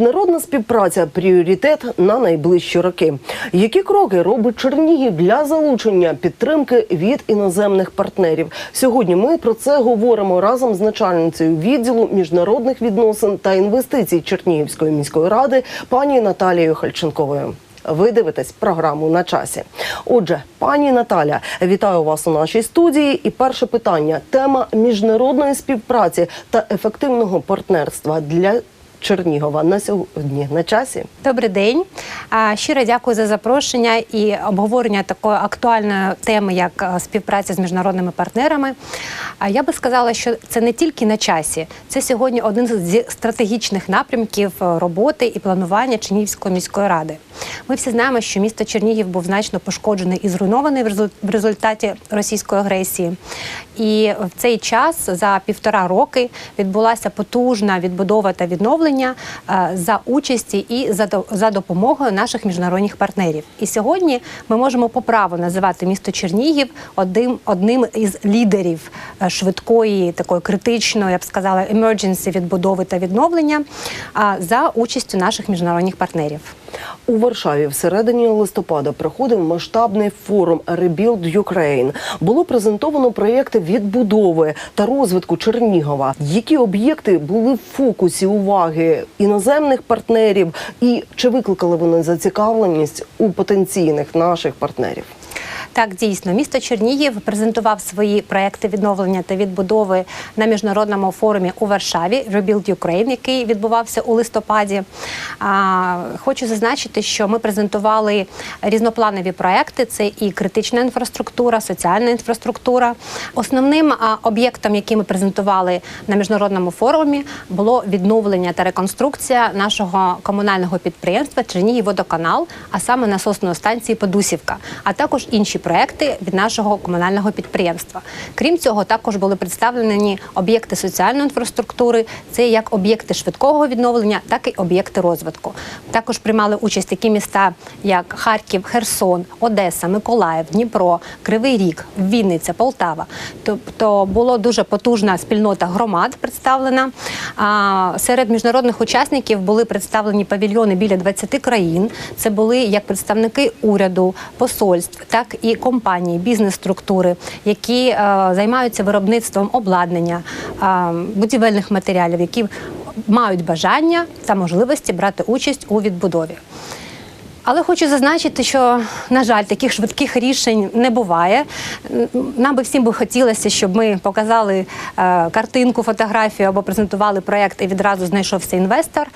Міжнародна співпраця пріоритет на найближчі роки. Які кроки робить Чернігів для залучення підтримки від іноземних партнерів? Сьогодні ми про це говоримо разом з начальницею відділу міжнародних відносин та інвестицій Чернігівської міської ради пані Наталією Хальченковою. Ви дивитесь програму на часі. Отже, пані Наталя, вітаю вас у нашій студії. І перше питання: тема міжнародної співпраці та ефективного партнерства для Чернігова на сьогодні на часі. Добрий день. Щиро дякую за запрошення і обговорення такої актуальної теми, як е, співпраця з міжнародними партнерами. Я би сказала, що це не тільки на часі, це сьогодні один з стратегічних напрямків е, роботи і планування Чернігівської міської ради. Ми всі знаємо, що місто Чернігів був значно пошкоджений і зруйнований в результаті російської агресії. І в цей час за півтора роки відбулася потужна відбудова та відновлення е, за участі і за до- за допомогою наших міжнародних партнерів. І сьогодні ми можемо по праву називати місто Чернігів одним одним із лідерів е, швидкої, такої критичної, я б сказала, emergency відбудови та відновлення а, за участю наших міжнародних партнерів. У Варшаві в середині листопада проходив масштабний форум Rebuild Ukraine. Було презентовано проєкти відбудови та розвитку Чернігова. Які об'єкти були в фокусі уваги іноземних партнерів, і чи викликали вони зацікавленість у потенційних наших партнерів? Так, дійсно, місто Чернігів презентував свої проекти відновлення та відбудови на міжнародному форумі у Варшаві Rebuild Ukraine, який відбувався у листопаді. Хочу зазначити, що ми презентували різнопланові проекти: це і критична інфраструктура, соціальна інфраструктура. Основним об'єктом, який ми презентували на міжнародному форумі, було відновлення та реконструкція нашого комунального підприємства Чернігівводоканал, а саме насосної станції Подусівка, а також інші проекти від нашого комунального підприємства. Крім цього, також були представлені об'єкти соціальної інфраструктури, це як об'єкти швидкого відновлення, так і об'єкти розвитку. Також приймали участь такі міста, як Харків, Херсон, Одеса, Миколаїв, Дніпро, Кривий Ріг, Вінниця, Полтава. Тобто було дуже потужна спільнота громад представлена. Серед міжнародних учасників були представлені павільйони біля 20 країн. Це були як представники уряду, посольств, так і компанії, бізнес-структури, які е, займаються виробництвом обладнання, е, будівельних матеріалів, які мають бажання та можливості брати участь у відбудові. Але хочу зазначити, що на жаль, таких швидких рішень не буває. Нам би всім би хотілося, щоб ми показали е, картинку, фотографію або презентували проєкт і відразу знайшовся інвестор.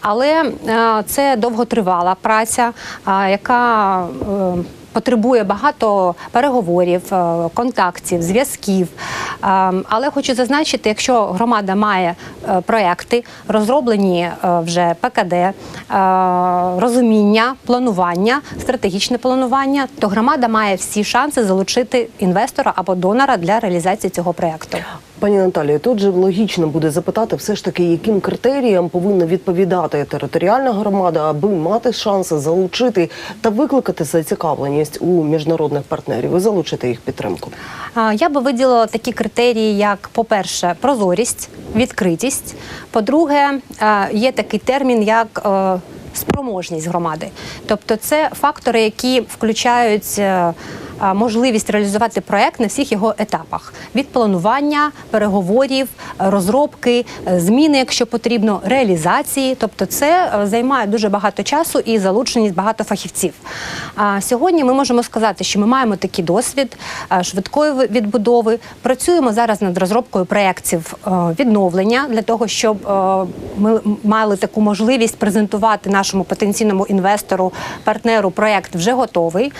Але е, це довготривала праця, е, яка Потребує багато переговорів, е, контактів, зв'язків. Е, Але хочу зазначити, якщо громада має е, проекти, розроблені е, вже ПКД, розуміння, планування, стратегічне планування, то громада має всі шанси залучити інвестора або донора для реалізації цього проекту. Пані Наталію, тут же логічно буде запитати, все ж таки, яким критеріям повинна відповідати територіальна громада, аби мати шанси залучити та викликати зацікавленість у міжнародних партнерів і залучити їх підтримку. Я би виділила такі критерії, як, по-перше, прозорість, відкритість. По-друге, е, є такий термін, як е, спроможність громади. Тобто, це фактори, які включають. Е, Можливість реалізувати проект на всіх його етапах: від планування, переговорів, розробки, е, зміни, якщо потрібно, реалізації. Тобто, це е, займає дуже багато часу і залученість багато фахівців. А сьогодні ми можемо сказати, що ми маємо такий досвід швидкої відбудови. Працюємо зараз над розробкою проєктів відновлення для того, щоб ми мали таку можливість презентувати нашому потенційному інвестору, партнеру проєкт вже готовий.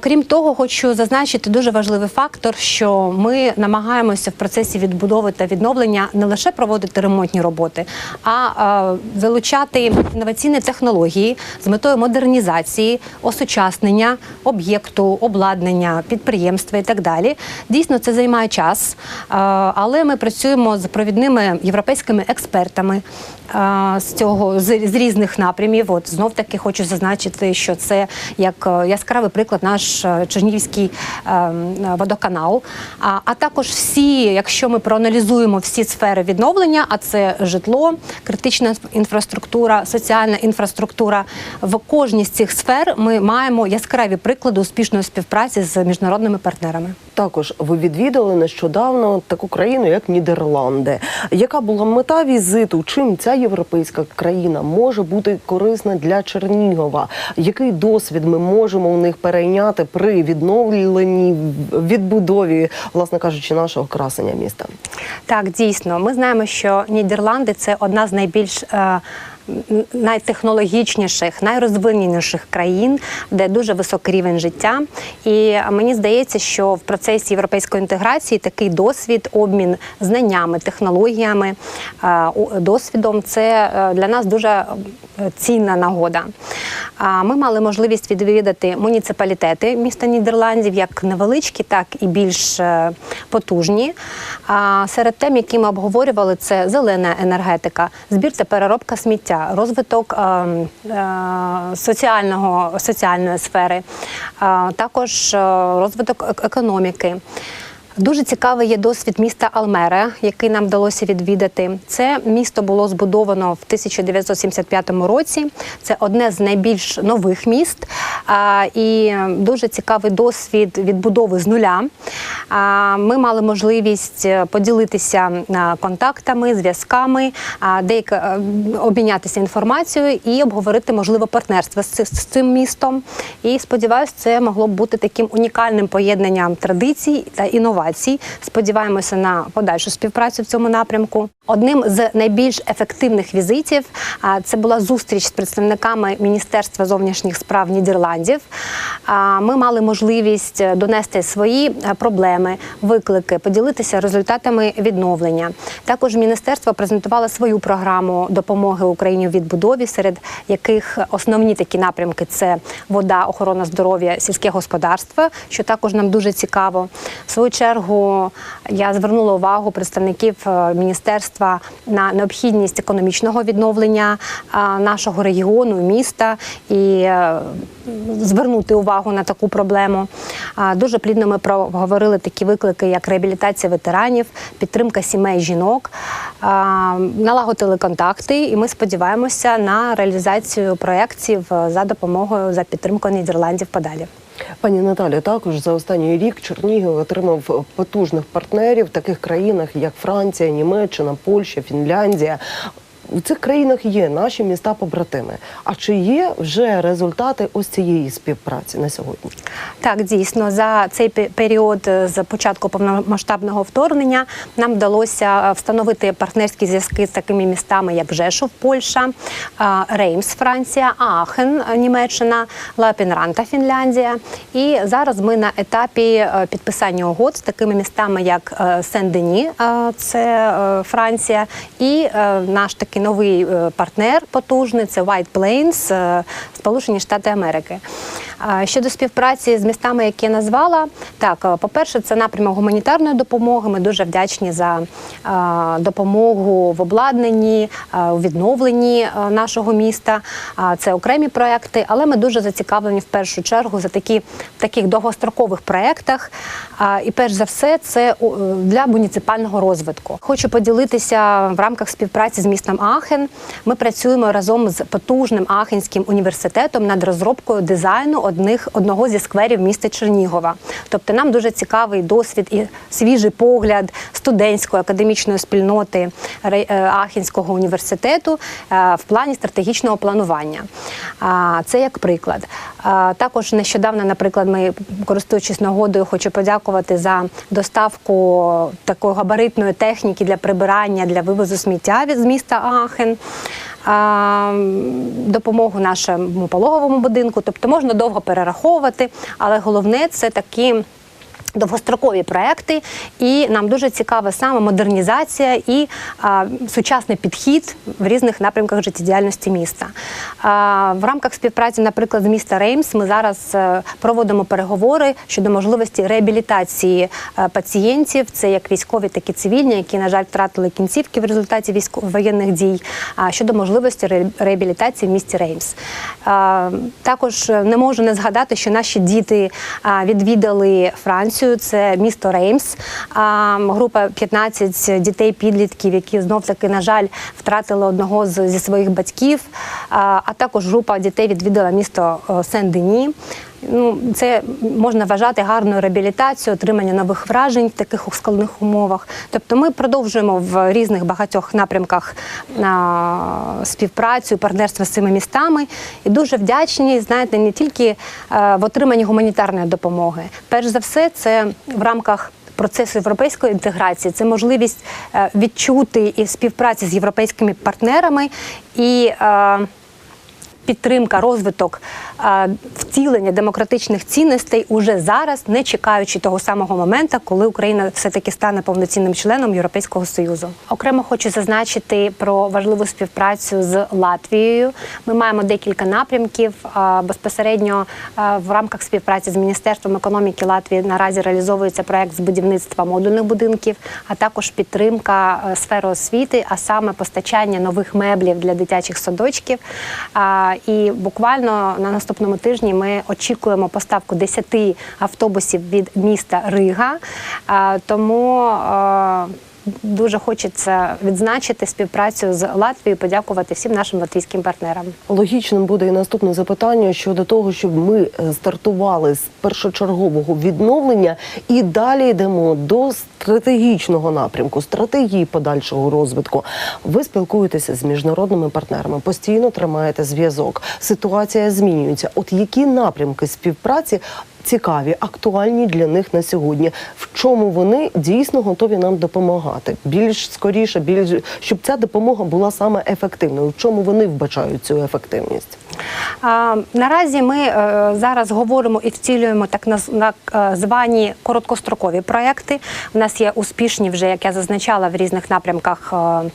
Крім того, хочу зазначити дуже важливий фактор, що ми намагаємося в процесі відбудови та відновлення не лише проводити ремонтні роботи, а залучати інноваційні технології з метою модернізації, осучаснення об'єкту, обладнання, підприємства і так далі. Дійсно, це займає час, але ми працюємо з провідними європейськими експертами. з цього з різних напрямів. От знов таки хочу зазначити, що це як е, яскравий приклад наш е, Чернігівський е, водоканал. А також всі, якщо ми проаналізуємо всі сфери відновлення, а це житло, критична інфраструктура, соціальна інфраструктура. В кожній з цих сфер ми маємо яскраві приклади успішної співпраці з міжнародними партнерами. Також ви відвідали нещодавно таку країну, як Нідерланди. Яка була мета візиту? Чим ця європейська країна може бути корисна для Чернігова? Який досвід ми можемо у них перейняти при відновленні відбудові, власне кажучи, нашого красення міста? Так, дійсно, ми знаємо, що Нідерланди це одна з найбільш е, найтехнологічніших, найрозвиненіших країн, де дуже високий рівень життя. І мені здається, що в процесі європейської інтеграції такий досвід, обмін знаннями, технологіями, е, досвідом це е, для нас дуже е, цінна нагода. Ми мали можливість відвідати муніципалітети міста Нідерландів, як невеличкі, так і більш потужні. Серед тем, які ми обговорювали, це зелена енергетика, збір та переробка сміття, розвиток е, е, соціального, соціальної сфери, е, також е, розвиток ек- економіки. Дуже цікавий є досвід міста Алмере, який нам вдалося відвідати. Це місто було збудовано в 1975 році. Це одне з найбільш нових міст. І дуже цікавий досвід відбудови з нуля. Ми мали можливість е, поділитися контактами, зв'язками, а, деяка е, обмінятися інформацією і обговорити можливо партнерство з цим містом. І сподіваюся, це могло б бути таким унікальним поєднанням традицій та інновацій. Сподіваємося на подальшу співпрацю в цьому напрямку. Одним з найбільш ефективних візитів це була зустріч з представниками Міністерства зовнішніх справ Нідерландів. Ми мали можливість е, донести свої е, проблеми, виклики, поділитися результатами відновлення. Також міністерство презентувало свою програму допомоги Україні у відбудові, серед яких основні такі напрямки це вода, охорона здоров'я, сільське господарство, що також нам дуже цікаво. В свою чергу я звернула увагу представників е, міністерства на необхідність економічного відновлення е, нашого регіону, міста і е, звернути увагу на таку проблему. Дуже плідно ми проговорили такі виклики, як реабілітація ветеранів, підтримка сімей жінок, налагодили контакти, і ми сподіваємося на реалізацію проєктів е, за допомогою за підтримкою Нідерландів подалі. Пані Наталі, також за останній рік Чернігів отримав потужних партнерів в таких країнах, як Франція, Німеччина, Польща, Фінляндія. У цих країнах є наші міста побратими. А чи є вже результати ось цієї співпраці на сьогодні? Так, дійсно, за цей період е, з початку повномасштабного вторгнення нам вдалося е, встановити партнерські зв'язки з такими містами, як Жешов, Польща, е, Реймс, Франція, Аахен, е, Німеччина, Лапінранта, Фінляндія. І зараз ми на етапі підписання угод з такими містами, як Сен-Дені, це Франція, і наш такий новий е, партнер потужний це White Plains, е, Сполучені Штати Америки. Щодо співпраці з містами, які я назвала, так, е, по-перше, це напрямок гуманітарної допомоги. Ми дуже вдячні за е, допомогу в обладнанні, е, у відновленні нашого міста. Це окремі проекти, але ми дуже зацікавлені в першу чергу за такі в таких довгострокових проектах. І перш за все, це для муніципального розвитку. Хочу поділитися в рамках співпраці з містом Ахен. Ми працюємо разом з потужним Ахенським університетом над розробкою дизайну одних одного зі скверів міста Чернігова. Тобто нам дуже цікавий досвід і свіжий погляд студентської академічної спільноти е, університету е, в плані стратегічного планування. Це як приклад. Також нещодавно, наприклад, ми користуючись нагодою, хочу подякувати за доставку такої габаритної техніки для прибирання для вивозу сміття від міста Ахен. Допомогу нашому пологовому будинку, тобто можна довго перераховувати, але головне це такі Довгострокові проекти, і нам дуже цікава саме модернізація і а, сучасний підхід в різних напрямках життєдіяльності міста. А, в рамках співпраці, наприклад, з міста Реймс, ми зараз е, проводимо переговори щодо можливості реабілітації е, пацієнтів. Це як військові, так і цивільні, які, на жаль, втратили кінцівки в результаті військо- воєнних дій. А щодо можливості реабілітації в місті Реймс. А, також е, не можу не згадати, що наші діти відвідали Францію. Це місто Реймс. Група 15 дітей-підлітків, які знов таки, на жаль, втратили одного з, зі своїх батьків. А, а також група дітей відвідала місто е, Сен-Дені. Ну, це можна вважати гарною реабілітацією, отримання нових вражень в таких складних умовах. Тобто, ми продовжуємо в різних багатьох напрямках співпрацю, партнерство з цими містами і дуже вдячні, знаєте, не тільки е, в отриманні гуманітарної допомоги. Перш за все, це в рамках. Процесу європейської інтеграції це можливість е, відчути і співпраці з європейськими партнерами і е, підтримка, розвиток, втілення демократичних цінностей уже зараз, не чекаючи того самого моменту, коли Україна все таки стане повноцінним членом Європейського союзу. Окремо хочу зазначити про важливу співпрацю з Латвією. Ми маємо декілька напрямків безпосередньо в рамках співпраці з міністерством економіки Латвії. Наразі реалізовується проект з будівництва модульних будинків, а також підтримка сфери освіти, а саме постачання нових меблів для дитячих садочків. І буквально на наступному тижні ми очікуємо поставку 10 автобусів від міста Рига. Тому дуже хочеться відзначити співпрацю з Латвією, подякувати всім нашим латвійським партнерам. Логічним буде і наступне запитання щодо того, щоб ми е, стартували з першочергового відновлення і далі йдемо до стратегічного напрямку, стратегії подальшого розвитку. Ви спілкуєтеся з міжнародними партнерами, постійно тримаєте зв'язок. Ситуація змінюється. От які напрямки співпраці? Цікаві, актуальні для них на сьогодні. В чому вони дійсно готові нам допомагати? Більш скоріше, більш щоб ця допомога була саме ефективною. В чому вони вбачають цю ефективність? А, наразі ми е, зараз говоримо і втілюємо так е, звані короткострокові проекти. У нас є успішні вже, як я зазначала, в різних напрямках е,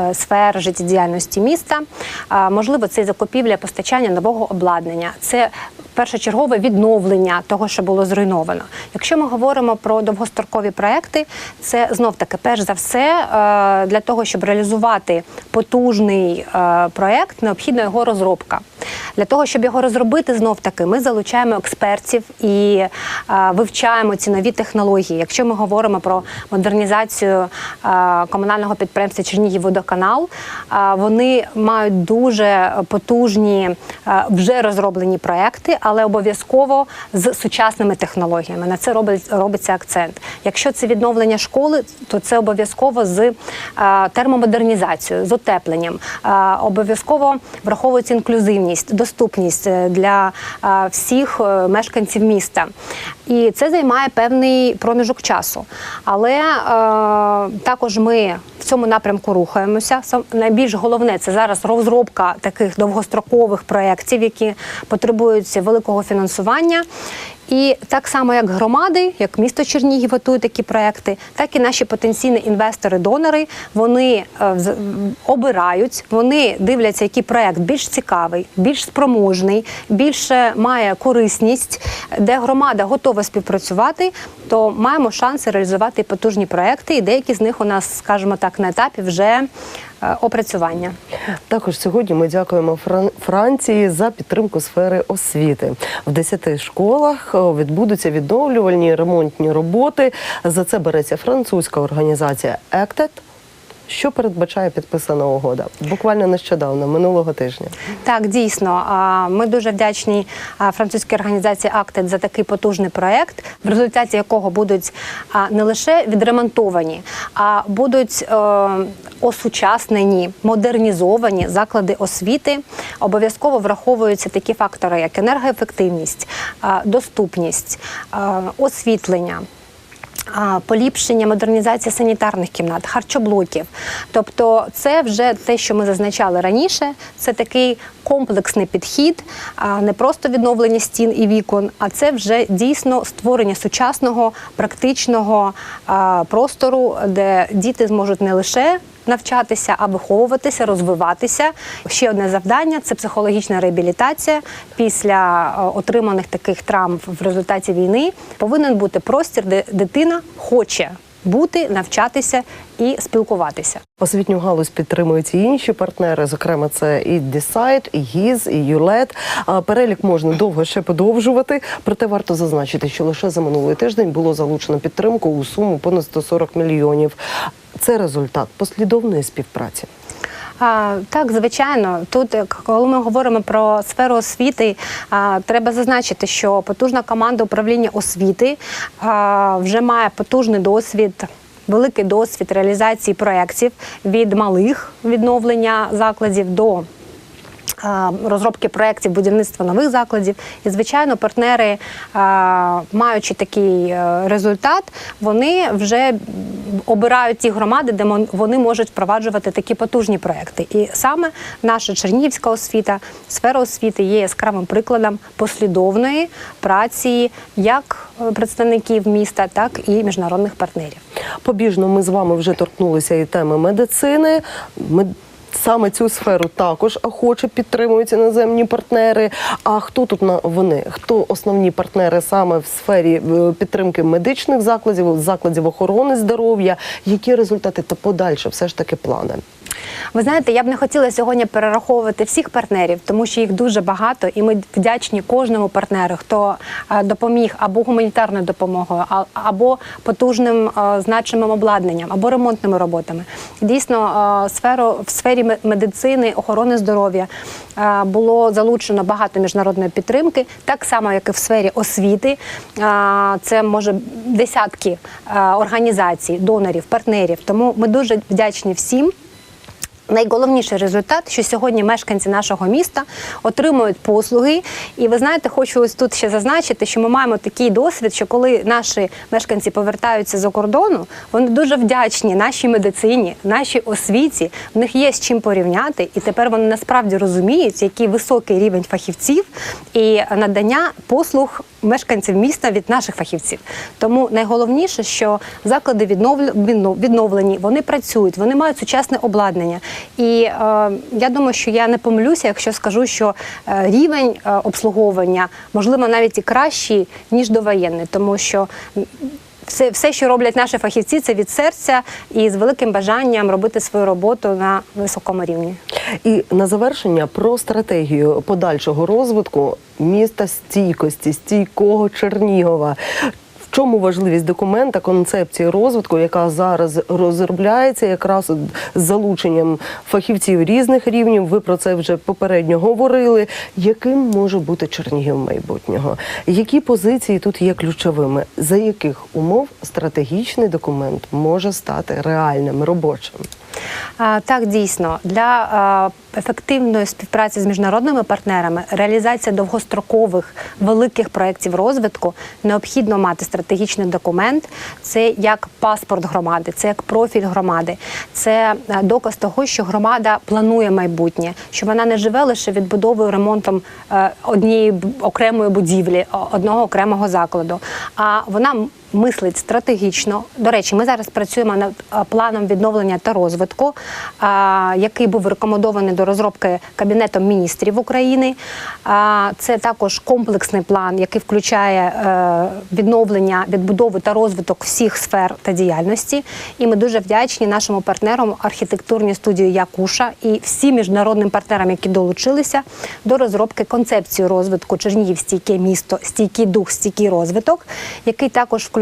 е, сфер життєдіяльності міста. А, можливо, це закупівля, постачання нового обладнання. Це першочергове відновлення того, що було зруйновано. Якщо ми говоримо про довгострокові проекти, це знов таки перш за все е, для того, щоб реалізувати потужний е, проект, необхідна його розробка. Для того, щоб його розробити, знов таки ми залучаємо експертів і е, вивчаємо ці нові технології. Якщо ми говоримо про модернізацію е, комунального підприємства Чернігівводоканал, е, вони мають дуже потужні е, вже розроблені проекти, але обов'язково з сучасними технологіями. На це робить, робиться акцент. Якщо це відновлення школи, то це обов'язково з е, термомодернізацією, з утепленням. Обов'язково враховується інклюзивність, доступність е, для е, всіх е, мешканців міста. І це займає певний проміжок часу. Але е, також ми в цьому напрямку рухаємося. Найбільш головне це зараз розробка таких довгострокових проєктів, які потребують великого фінансування. І так само, як громади, як місто Чернігів готують такі проекти, так і наші потенційні інвестори-донори вони е, обирають, вони дивляться, який проект більш цікавий, більш спроможний, більше має корисність, де громада готова співпрацювати, то маємо шанси реалізувати потужні проекти. І деякі з них у нас, скажімо так, на етапі вже опрацювання. Також сьогодні ми дякуємо Фран- Франції за підтримку сфери освіти. В 10 школах відбудуться відновлювальні ремонтні роботи. За це береться французька організація «Ектет», що передбачає підписана угода буквально нещодавно, минулого тижня. Так, дійсно, ми дуже вдячні французькій організації «Актед» за такий потужний проект, в результаті якого будуть не лише відремонтовані, а будуть е, осучаснені, модернізовані заклади освіти. Обов'язково враховуються такі фактори, як енергоефективність, доступність, освітлення. Поліпшення, модернізація санітарних кімнат, харчоблоків. Тобто, це вже те, що ми зазначали раніше. Це такий комплексний підхід, а, не просто відновлення стін і вікон, а це вже дійсно створення сучасного практичного простору, де діти зможуть не лише навчатися, а виховуватися, розвиватися. Ще одне завдання це психологічна реабілітація після е, отриманих таких травм в результаті війни. Повинен бути простір, де дитина хоче бути, навчатися і спілкуватися. Освітню галузь підтримують і інші партнери, зокрема, це і Decide, і ГІЗ, і ЮЛЕД. А перелік можна довго ще подовжувати. Проте варто зазначити, що лише за минулий тиждень було залучено підтримку у суму понад 140 мільйонів. Це результат послідовної співпраці. Так, звичайно, тут, е, коли ми говоримо про сферу освіти, треба зазначити, що потужна команда управління освіти вже має потужний досвід. Великий досвід реалізації проєктів від малих відновлення закладів до розробки проєктів будівництва нових закладів. І, звичайно, партнери, маючи такий е, результат, вони вже обирають ті громади, де вони можуть впроваджувати такі потужні проекти. І саме наша чернігівська освіта, сфера освіти є яскравим прикладом послідовної праці як е, представників міста, так і міжнародних партнерів. Побіжно ми з вами вже торкнулися і теми медицини. Саме цю сферу також охоче підтримують іноземні партнери. А хто тут на вони? Хто основні партнери саме в сфері е, підтримки медичних закладів, закладів охорони здоров'я? Які результати та подальше все ж таки плани? Ви знаєте, я б не хотіла сьогодні перераховувати всіх партнерів, тому що їх дуже багато, і ми вдячні кожному партнеру, хто е, допоміг або гуманітарною допомогою, або потужним е, значимим обладнанням, або ремонтними роботами. Дійсно, е, сферу в сфері ме- медицини, охорони здоров'я було залучено багато міжнародної підтримки, так само як і в сфері освіти. Це може десятки організацій, донорів, партнерів. Тому ми дуже вдячні всім. Найголовніший результат, що сьогодні мешканці нашого міста отримують послуги. І ви знаєте, хочу ось тут ще зазначити, що ми маємо такий досвід, що коли наші мешканці повертаються за кордону, вони дуже вдячні нашій медицині, нашій освіті. В них є з чим порівняти, і тепер вони насправді розуміють, який високий рівень фахівців і надання послуг мешканців міста від наших фахівців. Тому найголовніше, що заклади відновлені, вони працюють, вони мають сучасне обладнання. І е, я думаю, що я не помилюся, якщо скажу, що е, рівень е, обслуговування можливо навіть і кращий ніж довоєнний, тому що. Все, все, що роблять наші фахівці, це від серця і з великим бажанням робити свою роботу на високому рівні. І на завершення про стратегію подальшого розвитку міста стійкості, стійкого Чернігова. Чому важливість документа, концепції розвитку, яка зараз розробляється, якраз з залученням фахівців різних рівнів. Ви про це вже попередньо говорили. Яким може бути Чернігів майбутнього? Які позиції тут є ключовими? За яких умов стратегічний документ може стати реальним робочим? Так, дійсно, для ефективної співпраці з міжнародними партнерами, реалізація довгострокових великих проєктів розвитку необхідно мати стратегічний документ. Це як паспорт громади, це як профіль громади, це е, доказ того, що громада планує майбутнє, що вона не живе лише відбудовою ремонтом е, однієї окремої будівлі, одного окремого закладу, а вона мислить стратегічно. До речі, ми зараз працюємо над планом відновлення та розвитку, який був рекомендований до розробки Кабінетом міністрів України. Це також комплексний план, який включає е, відновлення, відбудову та розвиток всіх сфер та діяльності. І ми дуже вдячні нашому партнерам архітектурній студії Якуша і всім міжнародним партнерам, які долучилися до розробки концепції розвитку Чернігів стійке місто, стійкий дух, стійкий розвиток, який також включає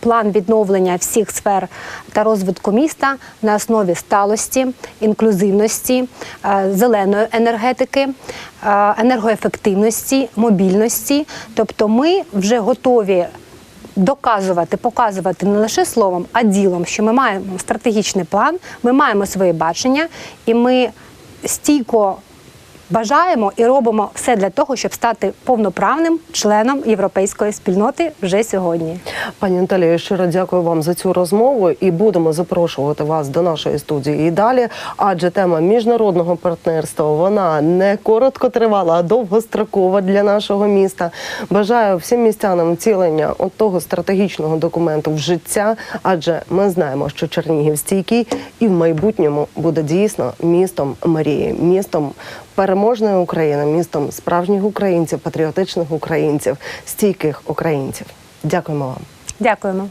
план відновлення всіх сфер та розвитку міста на основі сталості, інклюзивності, е, зеленої енергетики, е, енергоефективності, мобільності. Тобто, ми вже готові. Доказувати, показувати не лише словом, а ділом, що ми маємо стратегічний план, ми маємо своє бачення, і ми стійко бажаємо і робимо все для того, щоб стати повноправним членом європейської спільноти вже сьогодні. Пані Наталія, щиро дякую вам за цю розмову і будемо запрошувати вас до нашої студії і далі. Адже тема міжнародного партнерства вона не коротко тривала, а довгострокова для нашого міста. Бажаю всім містянам втілення от того стратегічного документу в життя, адже ми знаємо, що Чернігів стійкий і в майбутньому буде дійсно містом Марії, містом переможної Україною, містом справжніх українців, патріотичних українців, стійких українців. Дякуємо вам. Дякуємо.